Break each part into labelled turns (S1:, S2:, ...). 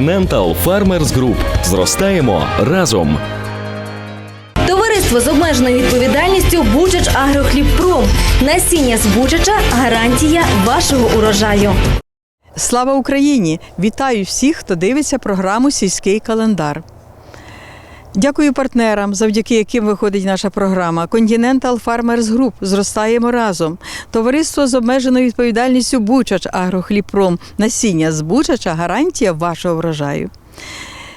S1: Continental Farmers Group. Зростаємо разом.
S2: Товариство з обмеженою відповідальністю Бучач Агрохлібпром. Насіння з Бучача гарантія вашого урожаю.
S3: Слава Україні! Вітаю всіх, хто дивиться програму Сільський календар. Дякую партнерам, завдяки яким виходить наша програма. Continental Farmers Group. Зростаємо разом. Товариство з обмеженою відповідальністю Бучач Агрохлібпром. Насіння з Бучача гарантія вашого врожаю.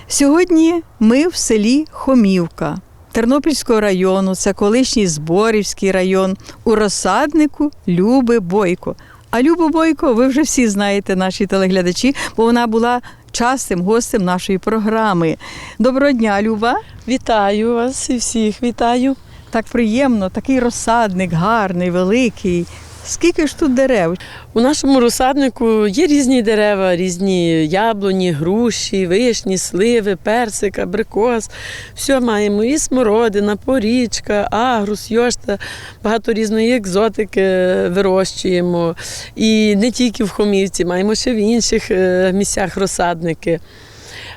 S3: Сьогодні ми в селі Хомівка Тернопільського району, це колишній Зборівський район, у розсаднику Люби Бойко. А Любу Бойко, ви вже всі знаєте, наші телеглядачі, бо вона була частим гостем нашої програми. Доброго дня, Люба.
S4: Вітаю вас і всіх вітаю.
S3: Так приємно, такий розсадник гарний, великий. Скільки ж тут дерев?
S4: У нашому розсаднику є різні дерева, різні яблуні, груші, вишні, сливи, персик, абрикос. Все маємо і смородина, порічка, агрус, йошта, багато різної екзотики вирощуємо. І не тільки в Хомівці, маємо ще в інших е, місцях розсадники.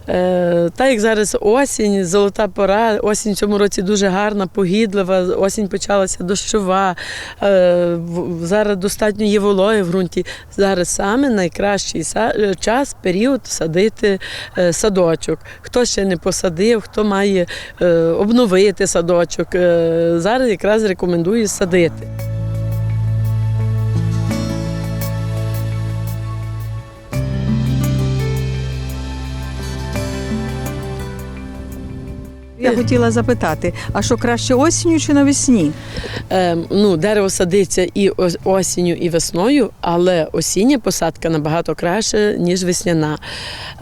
S4: Е, Так як зараз осінь, золота пора, осінь в цьому році дуже гарна, погідлива, осінь почалася дощова. Е, Зараз достатньо є вологи в ґрунті. Зараз саме найкращий е, час, період садити садочок. Хто ще не посадив, хто має обновити садочок. Зараз якраз рекомендую садити.
S3: Я хотіла запитати, а що краще осінню чи навесні?
S4: Е, ну, дерево садиться і осінню, і весною, але осіння посадка набагато краще, ніж весняна.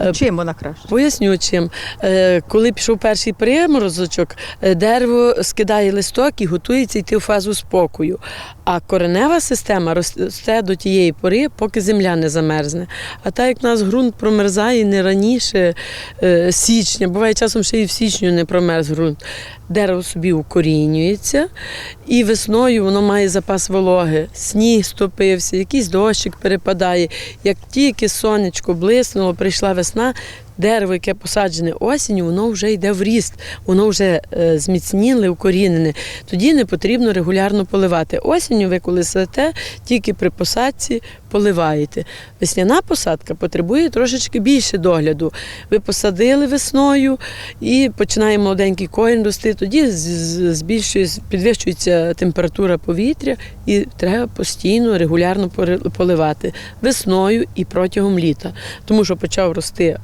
S4: Е,
S3: Чим вона краще?
S4: Поясню чим. Е, Коли пішов перший приморозочок, е, дерево скидає листок і готується йти в фазу спокою. А коренева система росте до тієї пори, поки земля не замерзне. А так як нас ґрунт промерзає не раніше е, січня, буває часом ще і в січню не промерз ґрунт. Дерево собі укорінюється, і весною воно має запас вологи. Сніг стопився, якийсь дощик перепадає. Як тільки сонечко блиснуло, прийшла весна, дерево, яке посаджене осінню, воно вже йде в ріст, воно вже е, зміцніле, укорінене. Тоді не потрібно регулярно поливати. Осінню ви коли садите, тільки при посадці поливаєте. Весняна посадка потребує трошечки більше догляду. Ви посадили весною і починає молоденький корінь рости, тоді збільшується, підвищується температура повітря і треба постійно, регулярно поливати весною і протягом літа. Тому що почав рости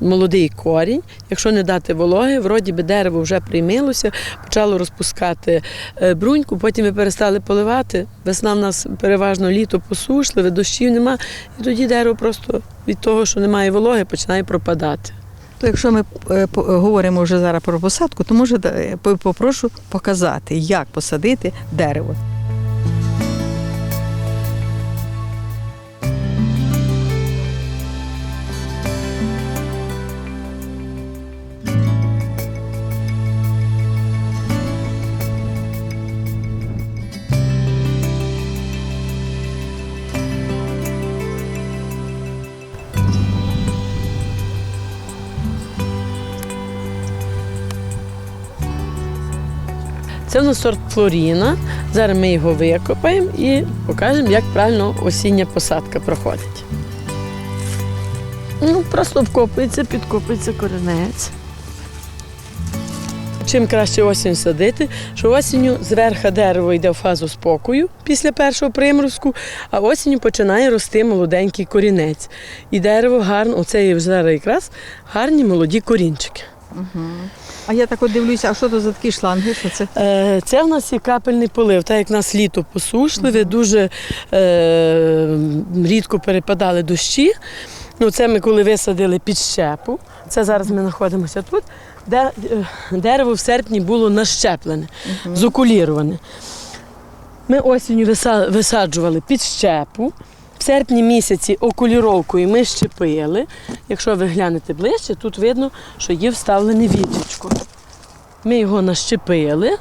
S4: молодий корінь. Якщо не дати вологи, вроді би дерево вже приймилося, почало розпускати е, бруньку, потім ви перестали поливати. Весна в нас переважно літо посушливе, дощів нема, і тоді дерево просто від того, що немає вологи, починає пропадати.
S3: То якщо ми е, е, говоримо вже зараз про посадку, то може е, попрошу показати, як посадити дерево.
S4: Це в нас сорт Флоріна. Зараз ми його викопаємо і покажемо, як правильно осіння посадка проходить. Ну, просто вкопується, підкопується коренець. Чим краще осінь садити, що осінню зверху дерево йде в фазу спокою після першого приморозку, а осінню починає рости молоденький корінець. І дерево гарно, оце є зараз якраз гарні молоді корінчики.
S3: А я так от дивлюся, а що то за такі шланги? Що це?
S4: Е, Це в нас є капельний полив. Так як в нас літо посушливе, дуже е, рідко перепадали дощі. Ну, це ми коли висадили під щепу. Це зараз ми знаходимося тут, де е, дерево в серпні було нащеплене, зокуліроване. Ми осінню висаджували під щепу. В серпні місяці окуліровкою ми щепили. Якщо ви глянете ближче, тут видно, що є вставлене віточко. Ми його нащепили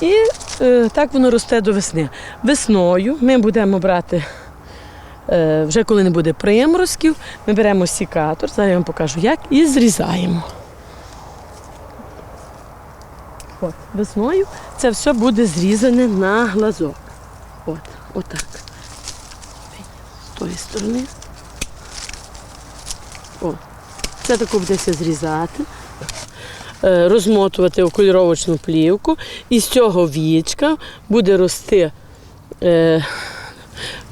S4: і е, так воно росте до весни. Весною ми будемо брати Е, Вже коли не буде приморозків, ми беремо сікатор, зараз я вам покажу як, і зрізаємо. От, весною це все буде зрізане на глазок. От, отак. Тої сторони. О, це таку будеться зрізати, е, розмотувати окольоровочну плівку, і з цього вічка буде рости.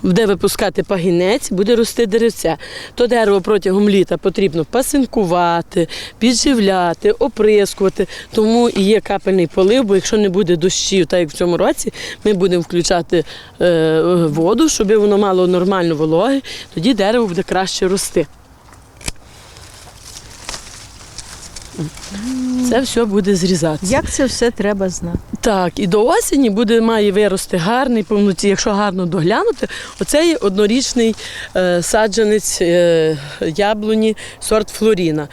S4: Е, де випускати пагінець, буде рости деревця. То дерево протягом літа потрібно пасинкувати, підживляти, оприскувати. Тому і є капельний полив, бо якщо не буде дощів, так як в цьому році, ми будемо включати е, воду, щоб воно мало нормальну вологи, тоді дерево буде краще рости. Це все буде зрізатися.
S3: Як це все треба знати?
S4: Так, і до осені буде має вирости гарний повноці, якщо гарно доглянути. Оце є однорічний е, саджанець е, яблуні сорт Флоріна.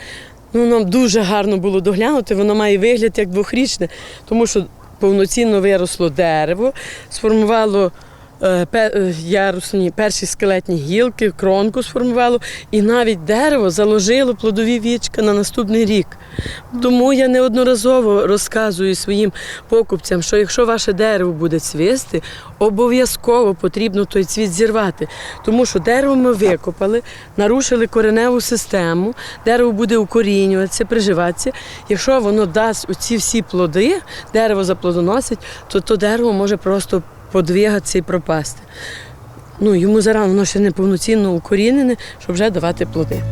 S4: Ну, нам дуже гарно було доглянути, воно має вигляд як двохрічне, тому що повноцінно виросло дерево, сформувало ярусні перші скелетні гілки, кронку сформувало, і навіть дерево заложило плодові вічка на наступний рік. Тому я неодноразово розказую своїм покупцям, що якщо ваше дерево буде цвісти, обов'язково потрібно той цвіт зірвати. Тому що дерево ми викопали, нарушили кореневу систему, дерево буде укорінюватися, приживатися. Якщо воно дасть оці всі плоди, дерево заплодоносить, то то дерево може просто подвигатися і пропасти. Ну, йому зараз воно ще не повноцінно укорінене, щоб вже давати плоди.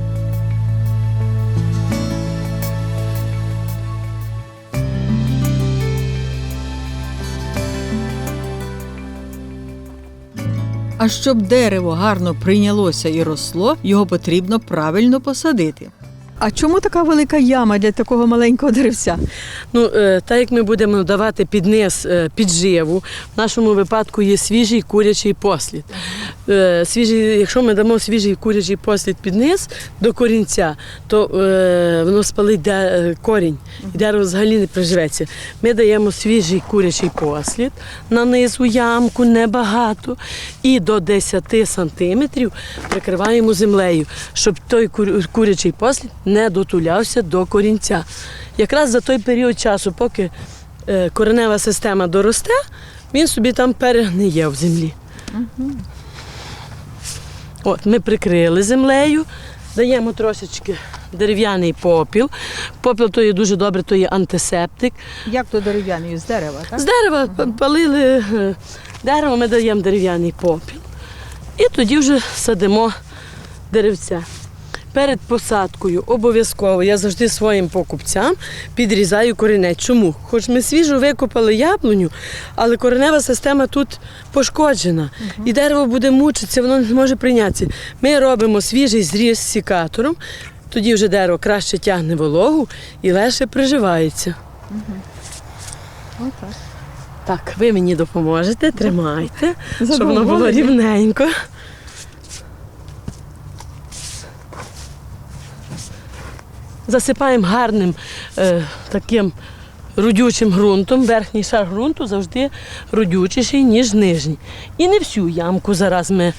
S3: А щоб дерево гарно прийнялося і росло, його потрібно правильно посадити. А чому така велика яма для такого маленького деревця?
S4: Ну, е, так як ми будемо давати під низ е, підживу, в нашому випадку є свіжий курячий послід. Е, Свіжий, якщо ми дамо свіжий курячий послід під низ до корінця, то воно спалить корінь, і дерево взагалі не приживеться. Ми даємо свіжий курячий послід на низу ямку, небагато, і до 10 сантиметрів прикриваємо землею, щоб той курячий послід не дотулявся до корінця. Якраз за той період часу, поки е, коренева система доросте, він собі там перегниє в землі. От, ми прикрили землею, даємо трошечки дерев'яний попіл. Попіл то є дуже добре, то є антисептик.
S3: Як то дерев'яний з дерева, так?
S4: З дерева п- палили е, дерево, ми даємо дерев'яний попіл. І тоді вже садимо деревця. Перед посадкою обов'язково я завжди своїм покупцям підрізаю корінець. Чому? Хоч ми свіжо викопали яблуню, але коренева система тут пошкоджена. І дерево буде мучитися, воно не може прийнятися. Ми робимо свіжий зріз з сікатором, тоді вже дерево краще тягне вологу і легше приживається. Так, ви мені допоможете, тримайте, щоб воно було рівненько. Засипаємо гарним е, таким родючим ґрунтом. Верхній шар ґрунту завжди родючіший, ніж нижній. І не всю ямку зараз ми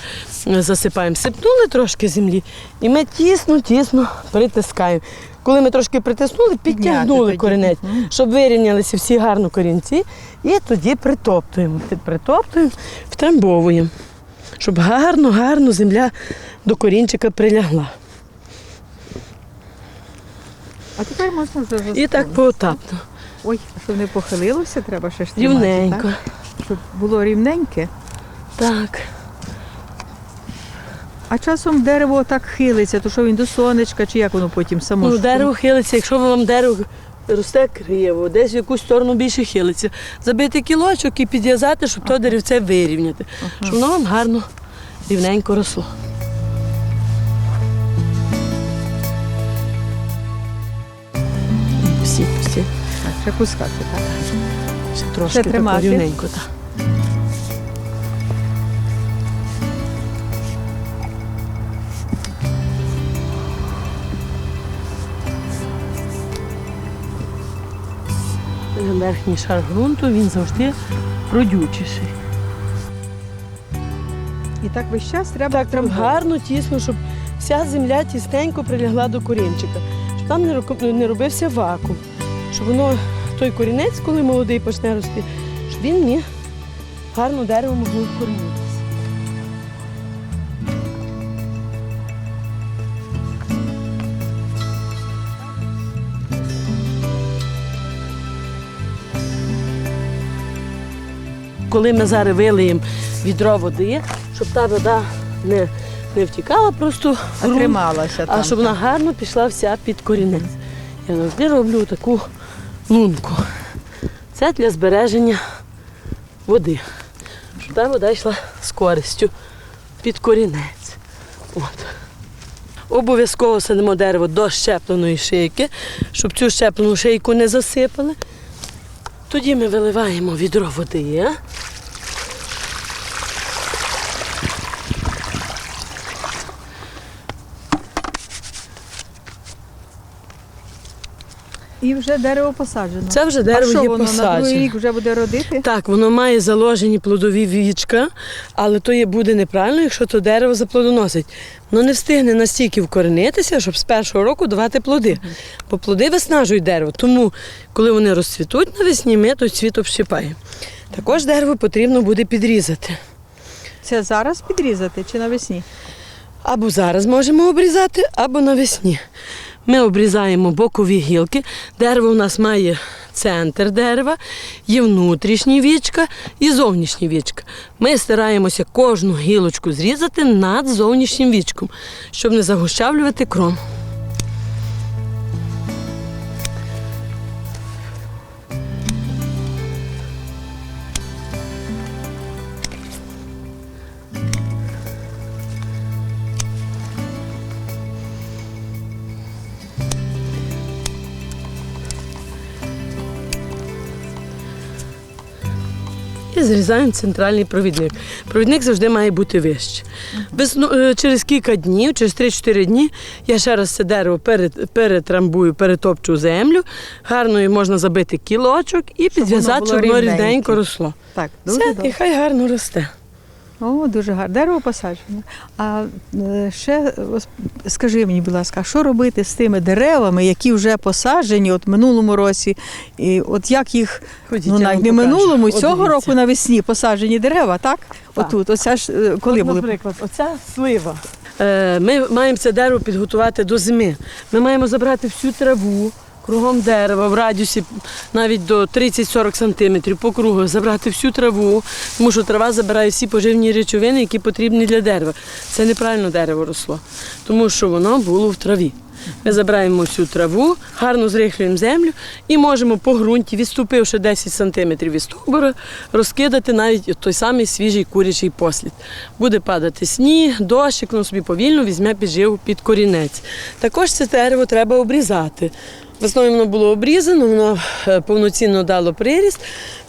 S4: е, засипаємо. Сипнули трошки землі, і ми тісно-тісно притискаємо. Коли ми трошки притиснули, підтягнули корінець, щоб вирівнялися всі гарно корінці, і тоді притоптуємо. Притоптуємо, втрамбовуємо, щоб гарно, гарно земля до корінчика прилягла.
S3: А тепер можна вже
S4: І так поетапно,
S3: Ой, а щоб не похилилося, треба ще ж тримати,
S4: рівненько.
S3: так? Щоб було рівненьке.
S4: Так.
S3: А часом дерево так хилиться, то що він до сонечка, чи як воно потім само?
S4: Ну,
S3: ж-
S4: дерево хилиться, якщо вам дерево росте криво, десь в якусь сторону більше хилиться, забити кілочок і підв'язати, щоб то деревце вирівняти, щоб воно вам гарно рівненько росло.
S3: Ще пускати, так.
S4: Ще трошки
S3: тримати?
S4: рівненько. Так. Верхній шар ґрунту він завжди родючіший.
S3: І так весь час треба
S4: Так, там гарно, тісно, щоб вся земля тісненько прилягла до корінчика, щоб там не робився вакуум, щоб воно, той корінець, коли молодий почне рости, щоб він міг гарно дерево могло вкорінитися. Коли ми зараз вилиємо відро води, щоб та вода не, не втікала, просто в
S3: А там.
S4: а щоб вона гарно пішла вся під корінець. Я завжди роблю таку лунку. Це для збереження води. Щоб та вода йшла з користю під корінець. От. Обов'язково садимо дерево до щепленої шийки, щоб цю щеплену шийку не засипали. Тоді ми виливаємо відро води.
S3: І вже дерево посаджено.
S4: Це вже
S3: а
S4: дерево
S3: що
S4: є
S3: воно на другий рік вже буде родити?
S4: Так, воно має заложені плодові вічка, але то є буде неправильно, якщо то дерево заплодоносить. Воно не встигне настільки вкоренитися, щоб з першого року давати плоди. Бо плоди виснажують дерево. Тому, коли вони розцвітуть навесні, ми той цвіт общипаємо. Також дерево потрібно буде підрізати.
S3: Це зараз підрізати чи навесні?
S4: Або зараз можемо обрізати, або навесні. Ми обрізаємо бокові гілки. Дерево у нас має центр дерева, є внутрішні вічка і зовнішні вічка. Ми стараємося кожну гілочку зрізати над зовнішнім вічком, щоб не загущавлювати крон. Зрізаємо центральний провідник. Провідник завжди має бути вище. Весно- е, через кілька днів, через 3-4 дні, я ще раз це дерево перетрамбую, перетопчу землю. Гарно її можна забити кілочок і підв'язати,
S3: було
S4: щоб воно рівненько росло.
S3: Так, дуже
S4: Все,
S3: добре.
S4: і хай гарно росте.
S3: О, дуже гарно. Дерево посаджено. А е, ще скажи мені, будь ласка, що робити з тими деревами, які вже посаджені от минулому році? І от як їх
S4: Ходіть,
S3: ну навіть не
S4: покажу.
S3: минулому,
S4: От
S3: цього року навесні посаджені дерева, так?
S4: Так.
S3: Отут, оця ж е, коли
S4: От,
S3: були
S4: Наприклад, оця слива. Е, ми маємо це дерево підготувати до зими. Ми маємо забрати всю траву кругом дерева в радіусі навіть до 30-40 сантиметрів по кругу, забрати всю траву, тому що трава забирає всі поживні речовини, які потрібні для дерева. Це неправильно дерево росло, тому що воно було в траві. Ми забираємо всю траву, гарно зрихлюємо землю і можемо по ґрунті, відступивши 10 сантиметрів від стовбура, розкидати навіть той самий свіжий курячий послід. Буде падати сніг, дощик, воно собі повільно візьме підживу під корінець. Також це дерево треба обрізати. Весною воно було обрізано, воно е, повноцінно дало приріст.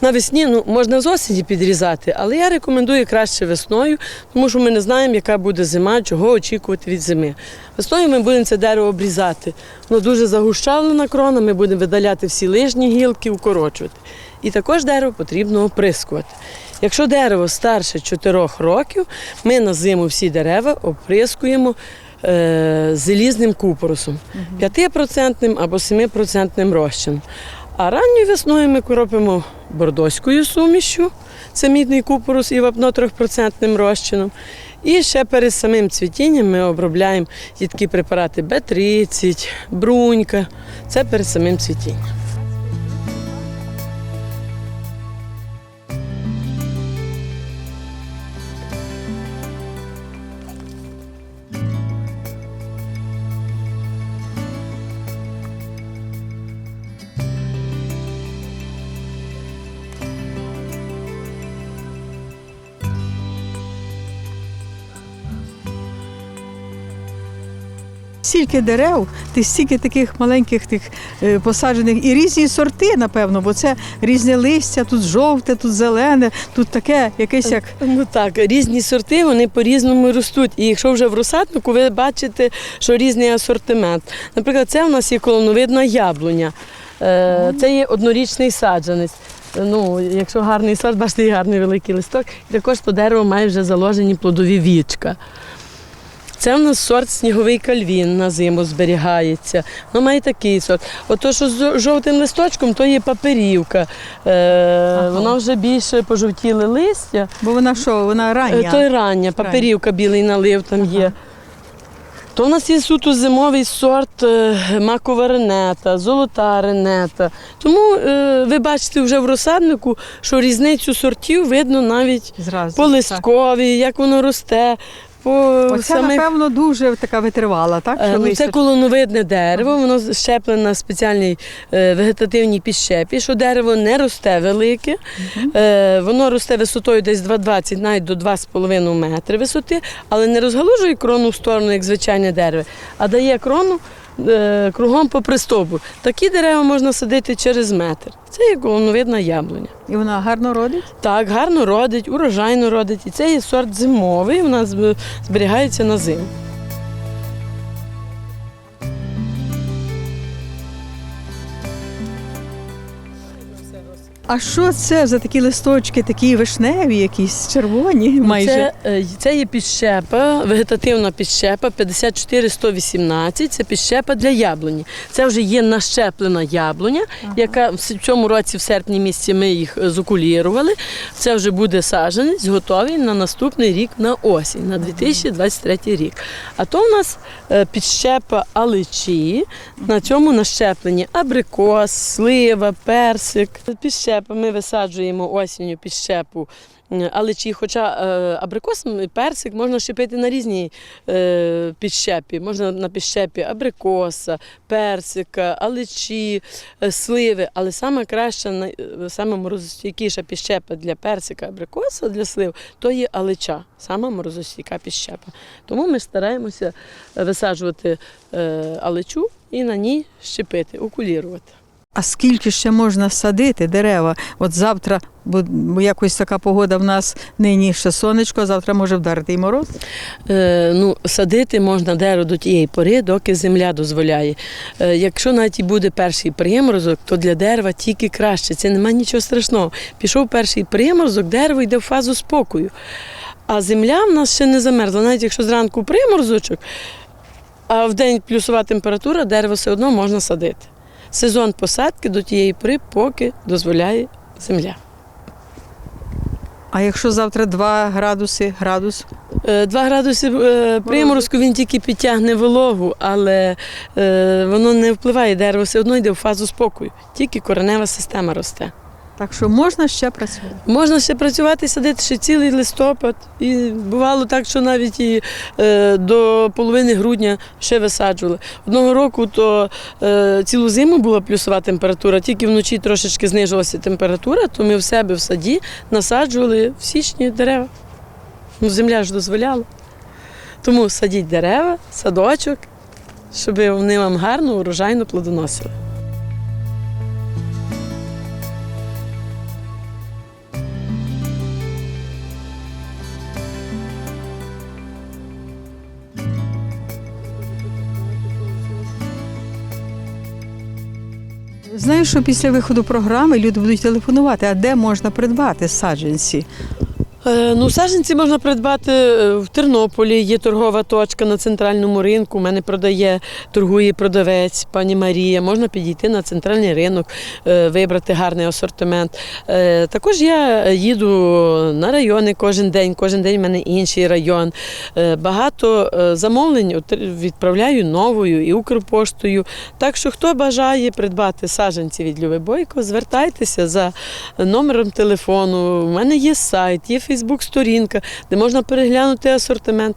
S4: Навесні ну, можна з осені підрізати, але я рекомендую краще весною, тому що ми не знаємо, яка буде зима, чого очікувати від зими. Весною ми будемо це дерево обрізати. Воно дуже загущавлена крона, ми будемо видаляти всі лижні гілки, укорочувати. І також дерево потрібно оприскувати. Якщо дерево старше 4 років, ми на зиму всі дерева оприскуємо залізним купоросом, 5% або 7% розчином. А ранньою весною ми кропимо бордоською сумішю, це мідний купорос і вапно 3% розчином. І ще перед самим цвітінням ми обробляємо такі препарати Б30, брунька. Це перед самим цвітінням.
S3: Стільки дерев, ти стільки таких маленьких тих е, посаджених і різні сорти, напевно, бо це різне листя, тут жовте, тут зелене, тут таке якесь як.
S4: Ну так, різні сорти вони по-різному ростуть. І якщо вже в розсаднику, ви бачите, що різний асортимент. Наприклад, це в нас є колоновидна яблуня. Е, Це є однорічний саджанець. Ну, якщо гарний сорт, бачите, і гарний великий листок. І також то дерево має вже заложені плодові вічка. Це в нас сорт сніговий кальвін на зиму зберігається. Ну, має такий сорт. Ото, що з жовтим листочком, то є паперівка. Е, Вона вже більше пожовтіли листя.
S3: Бо вона що, вона
S4: Е,
S3: рання.
S4: То й рання, паперівка, білий налив там є. То в нас є суто зимовий сорт е, макова ренета, золота ренета. Тому е, ви бачите вже в розсаднику, що різницю сортів видно навіть
S3: Зразу.
S4: по листкові, як воно росте. По
S3: Оце,
S4: самих
S3: напевно, дуже така витривала, так?
S4: Е,
S3: Що
S4: Ну, це колоновидне дерево, воно щеплене на спеціальній е, вегетативній підщепі, що дерево не росте велике, е, воно росте висотою десь 2,20, навіть до 2,5 метри висоти, але не розгалужує крону в сторону, як звичайне дерево, а дає крону кругом по пристобу. Такі дерева можна садити через метр. Це як головновидна яблуня.
S3: І вона гарно родить?
S4: Так, гарно родить, урожайно родить. І це є сорт зимовий, вона зберігається на зиму.
S3: А що це за такі листочки, такі вишневі, якісь червоні майже?
S4: Це, е, це є підщепа, вегетативна підщепа 54118. Це підщепа для яблуні. Це вже є нащеплена яблуня, яка в цьому році, в серпні місяці, ми їх е, зокулірували. Це вже буде саджанець, готовий на наступний рік на осінь, на 2023 рік. А то в нас е, підщепа аличі. На цьому нащеплені абрикос, слива, персик. Підщепа ми висаджуємо осінню підщепу. е, Аличі, хоча е, абрикос персик можна щепити на різні е, підщепі. Можна на підщепі абрикоса, персика, аличі, сливи. Але саме краща, саме морозостійкіша підщепа для персика, абрикоса, для слив, то є алича, сама морозостійка підщепа. Тому ми стараємося висаджувати аличу і на ній щепити, окулірувати.
S3: А скільки ще можна садити дерева? От завтра, бо, якось така погода в нас нині ще сонечко, завтра може вдарити і мороз.
S4: Е, ну, садити можна дерево до тієї пори, доки земля дозволяє. Е, якщо навіть і буде перший приморозок, то для дерева тільки краще. Це немає нічого страшного. Пішов перший приморозок, дерево йде в фазу спокою. А земля в нас ще не замерзла. Навіть якщо зранку приморозочок, а в день плюсова температура, дерево все одно можна садити. Сезон посадки до тієї пори, поки дозволяє земля.
S3: А якщо завтра 2 градуси, градус,
S4: Е, Два градуси е, приморозку він тільки підтягне вологу, але е, воно не впливає, дерево все одно йде в фазу спокою. Тільки коренева система росте.
S3: Так що можна ще працювати.
S4: Можна ще працювати, садити ще цілий листопад. І бувало так, що навіть і е, до половини грудня ще висаджували. Одного року то е, цілу зиму була плюсова температура, тільки вночі трошечки знижувалася температура, то ми в себе в саді насаджували в січні дерева. Ну, земля ж дозволяла. Тому садіть дерева, садочок, щоб вони вам гарно, урожайно плодоносили.
S3: Знаю, що після виходу програми люди будуть телефонувати, а де можна придбати саджанці?
S4: Е, Ну, саджанці можна придбати е, в Тернополі. Є торгова точка на центральному ринку. У мене продає, торгує продавець пані Марія. Можна підійти на центральний ринок, е, вибрати гарний асортимент. Також я їду на райони кожен день. Кожен день в мене інший район. Багато замовлень відправляю новою і Укрпоштою. Так що, хто бажає придбати саджанці від Люби Бойко, звертайтеся за номером телефону. У мене є сайт, є Фейсбук-сторінка, де можна переглянути асортимент.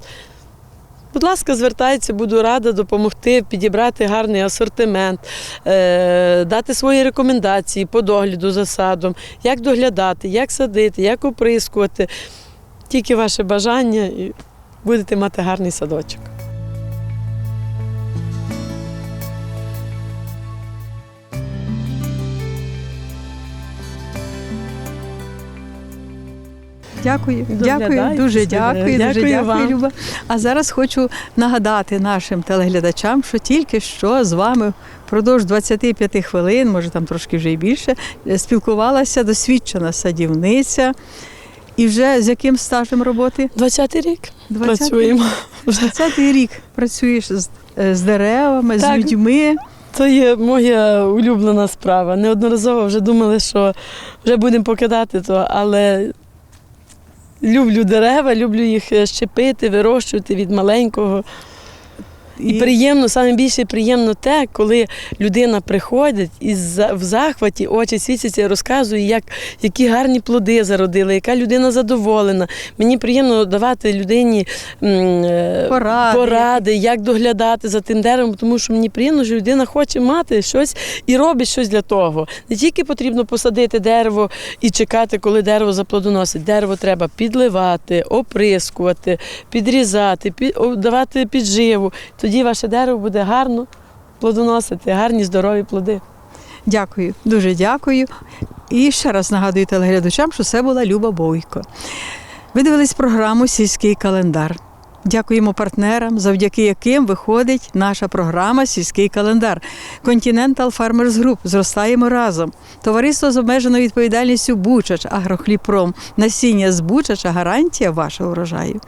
S4: Будь ласка, звертайтеся, буду рада допомогти підібрати гарний асортимент, е, дати свої рекомендації по догляду за садом, як доглядати, як садити, як оприскувати. Тільки ваше бажання і будете мати гарний садочок.
S3: Дякую, дякую, дуже дякую, дуже
S4: Дякую.
S3: Люба. А зараз хочу нагадати нашим телеглядачам, що тільки що з вами впродовж 25 хвилин, може там трошки вже і більше, е, спілкувалася досвідчена садівниця. І вже з яким стажем роботи?
S4: 20-й рік
S3: 20-й?
S4: працюємо.
S3: 20-й рік працюєш з, е, з деревами, з людьми.
S4: Це є моя улюблена справа. Неодноразово вже думали, що вже будемо покидати то, але люблю дерева, люблю їх е, щепити, вирощувати від маленького. І приємно, саме більше приємно те, коли людина приходить і в захваті очі світяться розказує, як, які гарні плоди зародили, яка людина задоволена. Мені приємно давати людині е,
S3: Поради.
S4: поради, як доглядати за тим деревом, тому що мені приємно, що людина хоче мати щось і робить щось для того. Не тільки потрібно посадити дерево і чекати, коли дерево заплодоносить. Дерево треба підливати, оприскувати, підрізати, під, давати підживу. Тоді ваше дерево буде гарно плодоносити, гарні здорові плоди.
S3: Дякую, дуже дякую. І ще раз нагадую телеглядачам, що це була Люба Бойко. Ви дивились програму Сільський календар. Дякуємо партнерам, завдяки яким виходить наша програма Сільський календар. Continental Farmers Group. Зростаємо разом. Товариство з обмеженою відповідальністю Бучач, Агрохліпром. Насіння з Бучача гарантія вашого врожаю.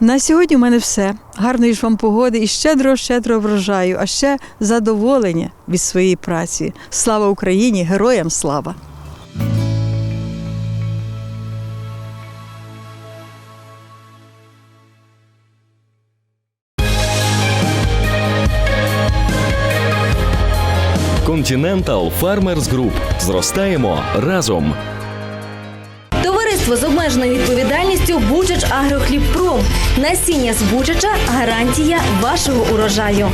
S3: На сьогодні у мене все. Гарної ж вам погоди і щедро, щедро врожаю, а ще задоволення від своєї праці. Слава Україні! Героям слава!
S1: Continental Farmers Group. Зростаємо разом.
S2: Товариство з обмеженою відповідальністю Бучач Агрохлібпром. Насіння з Бучача гарантія вашого урожаю.